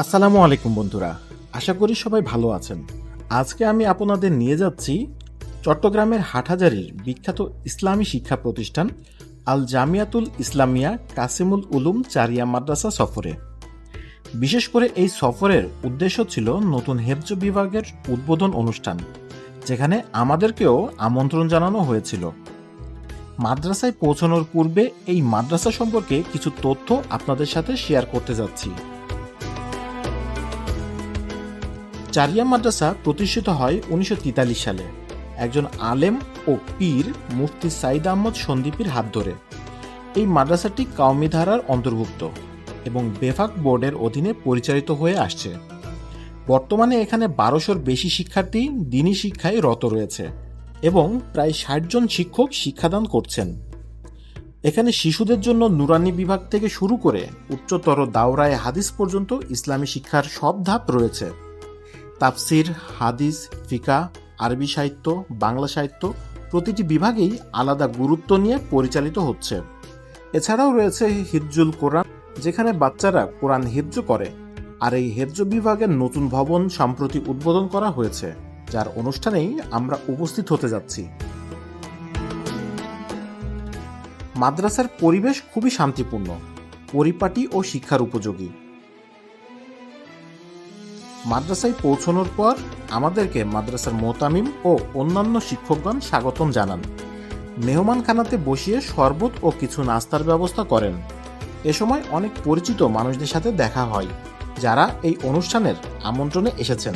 আসসালামু আলাইকুম বন্ধুরা, আশা করি সবাই ভালো আছেন। আজকে আমি আপনাদের নিয়ে যাচ্ছি চট্টগ্রামের হাটহাজারির বিখ্যাত ইসলামী শিক্ষা প্রতিষ্ঠান আল জামিয়াতুল ইসলামিয়া কাসিমুল উলুম চারিয়া মাদ্রাসা সফরে। বিশেষ করে এই সফরের উদ্দেশ্য ছিল নতুন হেফজ বিভাগের উদ্বোধন অনুষ্ঠান, যেখানে আমাদেরকেও আমন্ত্রণ জানানো হয়েছিল। মাদ্রাসায় পৌঁছানোর পূর্বে এই মাদ্রাসা সম্পর্কে কিছু তথ্য আপনাদের সাথে শেয়ার করতে যাচ্ছি। চারিয়া মাদ্রাসা প্রতিষ্ঠিত হয় উনিশশো তেতাল্লিশ সালে। একজন আলেম ও পীর মুফতি সাইদ আহমদ সন্দীপীর হাত ধরে। এই মাদ্রাসাটি কাউমি ধারার অন্তর্ভুক্ত এবং বেফাক বোর্ডের অধীনে পরিচালিত হয়ে আসছে। বর্তমানে এখানে বারোশোর বেশি শিক্ষার্থী দিনী শিক্ষায় রত রয়েছে এবং প্রায় ষাট জন শিক্ষক শিক্ষাদান করছেন। এখানে শিশুদের জন্য নুরানি বিভাগ থেকে শুরু করে উচ্চতর দাওরায় হাদিস পর্যন্ত ইসলামী শিক্ষার সব ধাপ রয়েছে। তাফসির, হাদিস, ফিকা, আরবি সাহিত্য, বাংলা সাহিত্য প্রতিটি বিভাগেই আলাদা গুরুত্ব নিয়ে পরিচালিত হচ্ছে। এছাড়াও রয়েছে হিজ্জুল কোরআন, যেখানে বাচ্চারা কোরআন হিজ্জ করে। আর এই হেজ্জ বিভাগের নতুন ভবন সম্প্রতি উদ্বোধন করা হয়েছে, যার অনুষ্ঠানেই আমরা উপস্থিত হতে যাচ্ছি। মাদ্রাসার পরিবেশ খুবই শান্তিপূর্ণ, পরিপাটি ও শিক্ষার উপযোগী। মাদ্রাসায় পৌঁছানোর পর আমাদেরকে মাদ্রাসার মোতামিম ও অন্যান্য শিক্ষকগণ স্বাগতম জানান। মেহমান খানাতে বসিয়ে শরবত ও কিছু নাস্তার ব্যবস্থা করেন। এ সময় অনেক পরিচিত মানুষদের সাথে দেখা হয়, যারা এই অনুষ্ঠানের আমন্ত্রণে এসেছেন।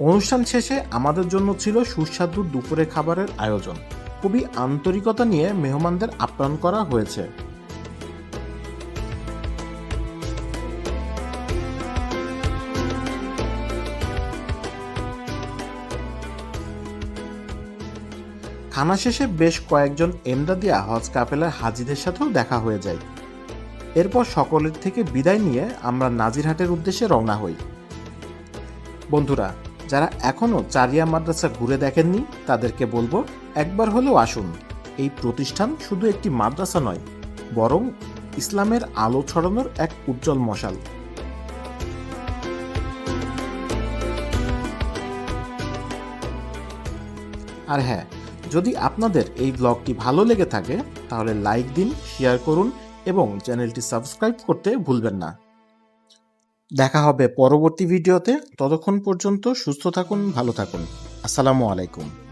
অনুষ্ঠান শেষে আমাদের জন্য ছিল সুস্বাদু দুপুরে খাবারের আয়োজন। খুবই আন্তরিকতা নিয়ে মেহমানদের আপ্যায়ন করা হয়েছে। খানা শেষে বেশ কয়েকজন এমদাদিয়া হজ কাপেলার হাজিদের সাথেও দেখা হয়ে যায়। এরপর সকলের থেকে বিদায় নিয়ে আমরা নাজিরহাটের উদ্দেশ্যে রওনা হই। বন্ধুরা যারা এখনও চারিয়া মাদ্রাসা ঘুরে দেখেননি, তাদেরকে বলব একবার হলেও আসুন। এই প্রতিষ্ঠান শুধু একটি মাদ্রাসা নয়, বরং ইসলামের আলো ছড়ানোর এক উজ্জ্বল মশাল। আর হ্যাঁ যদি আপনাদের এই ব্লগটি ভালো লেগে থাকে, তাহলে লাইক দিন, শেয়ার করুন এবং চ্যানেলটি সাবস্ক্রাইব করতে ভুলবেন না। দেখা হবে পরবর্তী ভিডিওতে। ততক্ষণ পর্যন্ত সুস্থ থাকুন ভালো থাকুন। আসসালামু আলাইকুম।